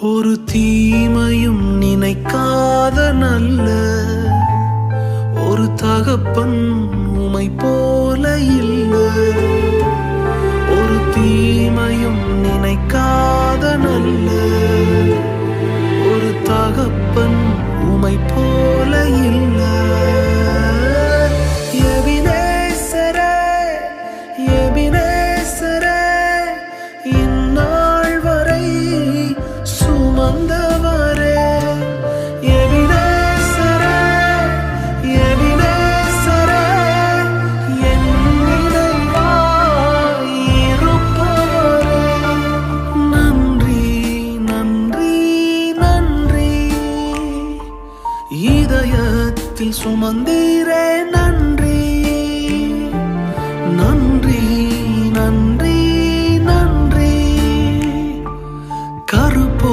ஒரு தீமையும் நினைக்காத நல்ல ஒரு தகப்பன் உமை வந்தவரே எவினேசரே எவினேசரே என்னிடையாயிருப்பவரே நன்றி நன்றி நன்றி. இதயத்தில் சுமந்தீரே நன்றி. நன்றி நன்றி நன்றி. கருப்பு